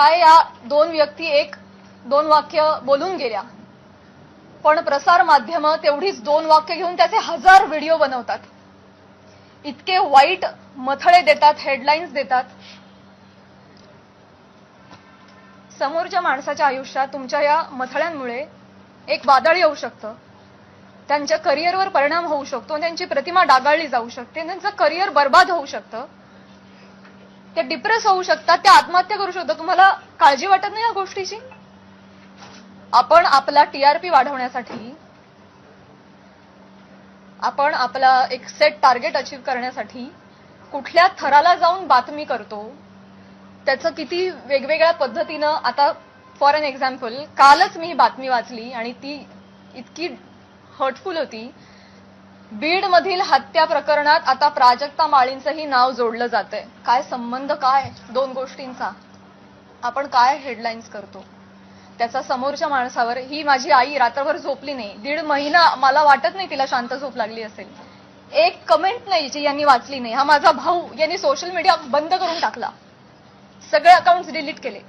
काय या दोन व्यक्ती एक दोन वाक्य बोलून गेल्या. पण प्रसार माध्यम तेवढीच दोन वाक्य घेऊन त्याचे हजार व्हिडिओ बनवतात. इतके वाईट मथळे देतात हेडलाईन्स देतात. समोरच्या माणसाच्या आयुष्यात तुमच्या या मथळ्यांमुळे एक वादळ येऊ शकतं. त्यांच्या करिअरवर परिणाम होऊ शकतो त्यांची प्रतिमा डागाळली जाऊ शकते. त्यांचं करिअर बर्बाद होऊ शकतं. ते डिप्रेस होऊ शकतात ते आत्महत्या करू शकतात. तुम्हाला काळजी वाटत नाही या गोष्टीची? आपण आपला टीआरपी वाढवण्यासाठी आपण आपला एक सेट टार्गेट अचीव्ह करण्यासाठी कुठल्या थराला जाऊन बातमी करतो त्याचं किती वेगवेगळ्या पद्धतीनं आता फॉर अन एक्झाम्पल कालच मी ही बातमी वाचली आणि ती इतकी हर्टफुल होती. बीड मधील हत्या प्रकरणात आता प्राजक्ता माळींचंही नाव जोडलं जातंय. काय संबंध काय दोन गोष्टींचा? आपण काय हेडलाईन्स करतो? त्याचा समोरच्या माणसावर ही माझी आई रात्रभर झोपली नाही. दीड महिना मला वाटत नाही तिला शांत झोप लागली असेल. एक कमेंट नाही जी यांनी वाचली नाही. हा माझा भाऊ यांनी सोशल मीडिया बंद करून टाकला. सगळे अकाउंट्स डिलीट केले.